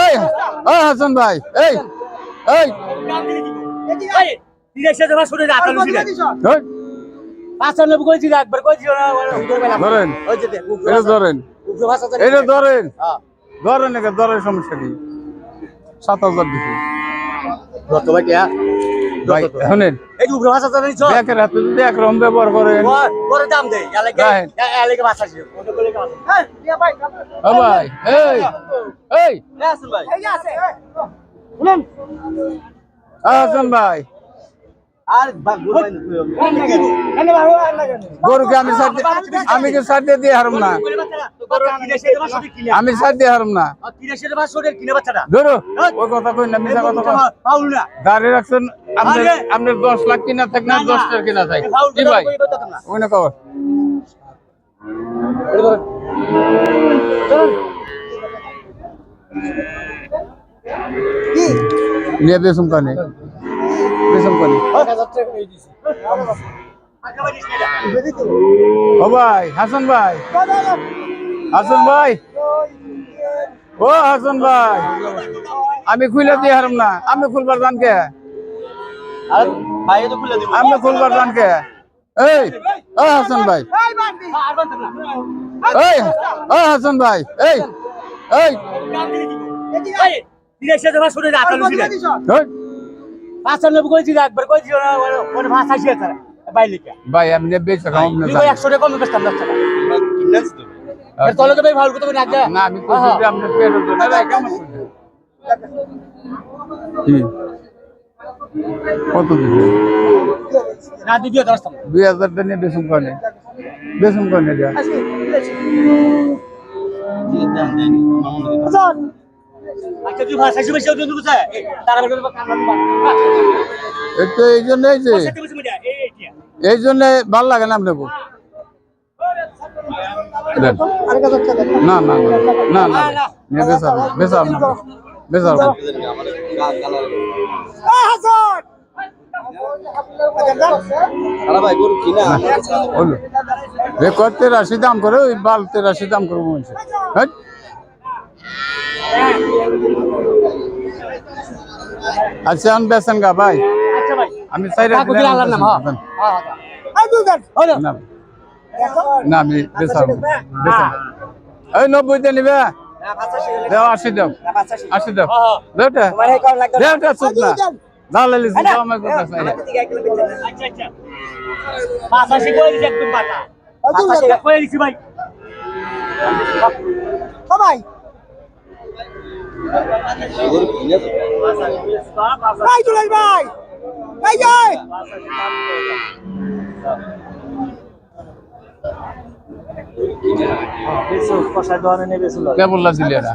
এই এই হাসান ভাই এই এই। ধরেন। এটা ধরেন। এটা ধরেন। ধরেন ধরেন সমস্যা কি? সাত হাজার দিছি ভাই শুনেন এই উপরে ভাষা জানি চ ব্যাকের হাতে যদি একরকম ব্যবহার করেন করে দাম এলাকে। এলাকে ভাষা ছিল ও ভাই এই এই হাসান ভাই আর গরুকে আমি সার দিয়ে- আমি কি সার দিয়ে দিয়ে হারম না আমি সার দিয়ে হারম না ধরো ওই কথা কই না মিশা কথা গাড়ি রাখছেন আপনার দশ লাখ কিনা থাক না দশ টাকা কিনা থাক। কি ভাই? ওই না। নিয়ে বেসুম কানে বেসুম কানে ও ভাই হাসান ভাই। হাসান ভাই। ও হাসান ভাই। আমি খুলে দিয়ে হারম না। আমি খুলবার জান কে আমি খুলবার জান কে এই ও হাসান ভাই। এই ও হাসান ভাই। এই এই। ভাই আমি না তুই একশো টাকা কমে বেচতাম দশ টাকা। তলে তো ভাই ভালো করতে না না আমি কইছি যে আপনার পেটের জন্য ভাই কেমন কত দিবে দুই হাজার টাকা নিয়ে বেসুম কানে বেসুম কানে দেয়া একটু এই জন্যই যে এই জন্য ভালো লাগে না আপনাকে? না না না না না বেসার বেসার না। বেসার হলো। রে কত তেরাশি দাম করে ওই বাল তেরাশি দাম করে হ্যাঁ আচ্ছা আমি বেসন গা ভাই। আচ্ছা ভাই। আমি হ্যাঁ। না না আমি বেসার বেসার এই নব্বই দিয়ে নিবে। দেও আশি দাও। আশি দাও। দেওটা দেওটা চুপ না। দালালি চুপ আমার কথা চাই আচ্ছা আচ্ছা। ভাষা শিখে দিছি একদম পাতা শিখে কয়ে দিছি ভাই। কে বললা দিলি এরা